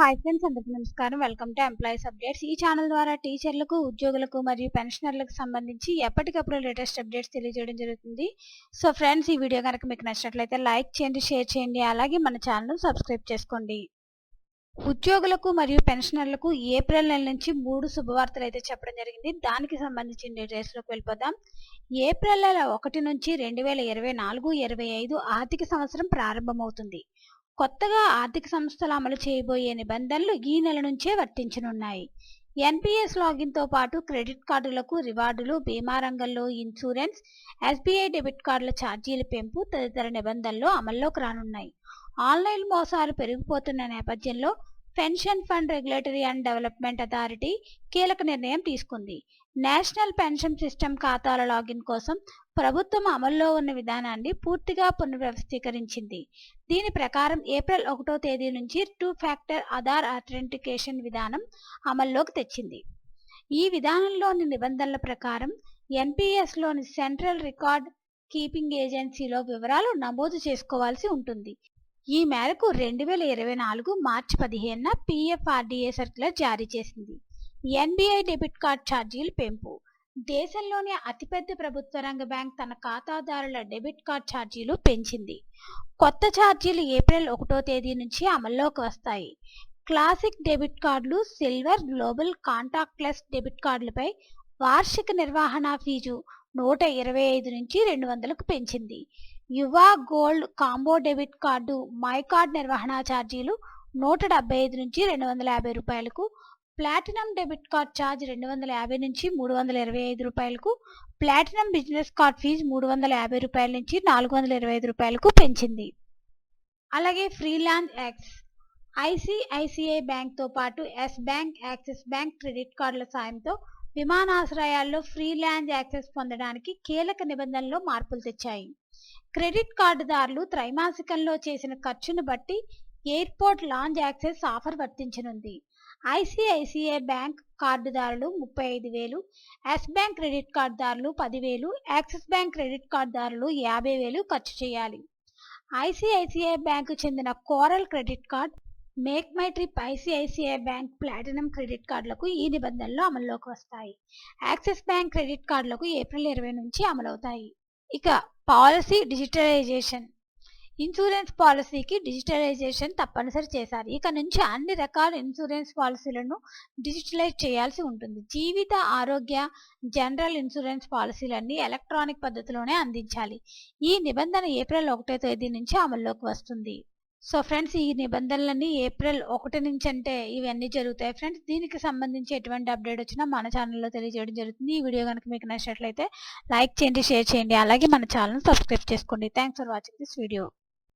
Hi friends అందరికీ నమస్కారం. Welcome to employees updates ఈ ఛానల్ ద్వారా టీచర్లకు ఉద్యోగులకు మరియు పెన్షనర్లకు సంబంధించి ఎప్పటికప్పుడు లేటెస్ట్ అప్డేట్స్ తెలియజేయడం జరుగుతుంది. సో ఫ్రెండ్స్ ఈ వీడియో కనుక మీకు నచ్చినట్లయితే లైక్ చేయండి షేర్ చేయండి అలాగే మన ఛానల్ సబ్స్క్రైబ్ చేసుకోండి. ఉద్యోగులకు మరియు పెన్షనర్లకు ఏప్రిల్ నెల నుంచి మూడు శుభవార్తలు అయితే చెప్పడం జరిగింది. దానికి సంబంధించిన డీటెయిల్స్లోకి వెళ్ళిపోదాం. ఏప్రిల్ నెల ఒకటి నుంచి రెండు వేల ఇరవై నాలుగు ఇరవై ఐదు ఆర్థిక సంవత్సరం ప్రారంభమవుతుంది. కొత్తగా ఆర్థిక సంస్థలు అమలు చేయబోయే నిబంధనలు ఈ నెల నుంచే వర్తించనున్నాయి. ఎన్పిఎస్ లాగిన్తో పాటు క్రెడిట్ కార్డులకు రివార్డులు బీమా రంగంలో ఇన్సూరెన్స్ ఎస్బీఐ డెబిట్ కార్డుల ఛార్జీల పెంపు తదితర నిబంధనలు అమల్లోకి రానున్నాయి. ఆన్లైన్ మోసాలు పెరిగిపోతున్న నేపథ్యంలో pension fund regulatory and development authority కీలక నిర్ణయం తీసుకుంది. నేషనల్ పెన్షన్ సిస్టమ్ ఖాతాల లాగిన్ కోసం ప్రభుత్వం అమల్లో ఉన్న విధానాన్ని పూర్తిగా పునర్వ్యవస్థీకరించింది. దీని ప్రకారం ఏప్రిల్ ఒకటో తేదీ నుంచి టూ ఫ్యాక్టర్ ఆధార్ అథెంటికేషన్ విధానం అమల్లోకి తెచ్చింది. ఈ విధానంలోని నిబంధనల ప్రకారం ఎన్పిఎస్లోని సెంట్రల్ రికార్డ్ కీపింగ్ ఏజెన్సీలో వివరాలు నమోదు చేసుకోవాల్సి ఉంటుంది. ఈ మేరకు రెండు వేల ఇరవై నాలుగు మార్చి పదిహేనున పిఎఫ్ఆర్డిఏ సర్క్యులర్ జారీ చేసింది. ఎన్బిఐ డెబిట్ కార్డ్ ఛార్జీలు పెంపు. దేశంలోని అతిపెద్ద ప్రభుత్వ రంగ బ్యాంక్ తన ఖాతాదారుల డెబిట్ కార్డ్ ఛార్జీలు పెంచింది. కొత్త ఛార్జీలు ఏప్రిల్ ఒకటో తేదీ నుంచి అమల్లోకి వస్తాయి. క్లాసిక్ డెబిట్ కార్డులు సిల్వర్ గ్లోబల్ కాంటాక్ట్లెస్ డెబిట్ కార్డులపై వార్షిక నిర్వహణ ఫీజు నూట ఇరవై ఐదు నుంచి రెండు వందలకు పెంచింది. Yuva gold combo debit card my card నిర్వహణ ఛార్జీలు నూట డెబ్బై ఐదు నుంచి రెండు వందల యాభై రూపాయలకు ప్లాటినం డెబిట్ కార్డ్ ఛార్జ్ రెండు వందల యాభై నుంచి మూడు వందల ఇరవై ఐదు రూపాయలకు ప్లాటినం బిజినెస్ కార్డ్ ఫీజు మూడు వందల యాభై రూపాయల నుంచి నాలుగు వందల ఇరవై ఐదు రూపాయలకు పెంచింది. అలాగే ఫ్రీలాన్స్ యాక్స్ ఐసిఐసిఐ బ్యాంక్తో పాటు Yes bank Axis bank credit కార్డుల సాయంతో విమానాశ్రయాల్లో ఫ్రీలాన్స్ యాక్సెస్ పొందడానికి కీలక నిబంధనల్లో మార్పులు తెచ్చాయి. క్రెడిట్ కార్డుదారులు త్రైమాసికంలో చేసిన ఖర్చును బట్టి ఎయిర్పోర్ట్ లాంజ్ యాక్సెస్ ఆఫర్ వర్తించనుంది. ఐసిఐసిఐ బ్యాంక్ కార్డుదారులు ముప్పై ఐదు వేలు ఎస్ బ్యాంక్ క్రెడిట్ కార్డుదారులు పదివేలు యాక్సిస్ బ్యాంక్ క్రెడిట్ కార్డుదారులు యాభై వేలు ఖర్చు చేయాలి. ఐసిఐసిఐ బ్యాంకు చెందిన coral credit card make my trip ICICI bank platinum credit కార్డులకు ఈ నిబంధనలు అమల్లోకి వస్తాయి. యాక్సిస్ బ్యాంక్ క్రెడిట్ కార్డులకు ఏప్రిల్ ఇరవై నుంచి అమలవుతాయి. ఇక పాలసీ డిజిటలైజేషన్. ఇన్సూరెన్స్ పాలసీకి డిజిటలైజేషన్ తప్పనిసరి చేశారు. ఇక నుంచి అన్ని రకాల ఇన్సూరెన్స్ పాలసీలను డిజిటలైజ్ చేయాల్సి ఉంటుంది. జీవిత ఆరోగ్య జనరల్ ఇన్సూరెన్స్ పాలసీలన్నీ ఎలక్ట్రానిక్ పద్ధతిలోనే అందించాలి. ఈ నిబంధన ఏప్రిల్ ఒకటో తేదీ నుంచి అమల్లోకి వస్తుంది. సో ఫ్రెండ్స్ ఈ నిబంధనలన్నీ ఏప్రిల్ ఒకటి నుంచి అంటే ఇవన్నీ జరుగుతాయి ఫ్రెండ్స్. దీనికి సంబంధించి ఎటువంటి అప్డేట్ వచ్చినా మన ఛానల్లో తెలియజేయడం జరుగుతుంది. ఈ వీడియో కనుక మీకు నచ్చినట్లయితే లైక్ చేయండి షేర్ చేయండి. అలాగే మన ఛానల్ సబ్స్క్రైబ్ చేసుకోండి. Thanks for watching this video.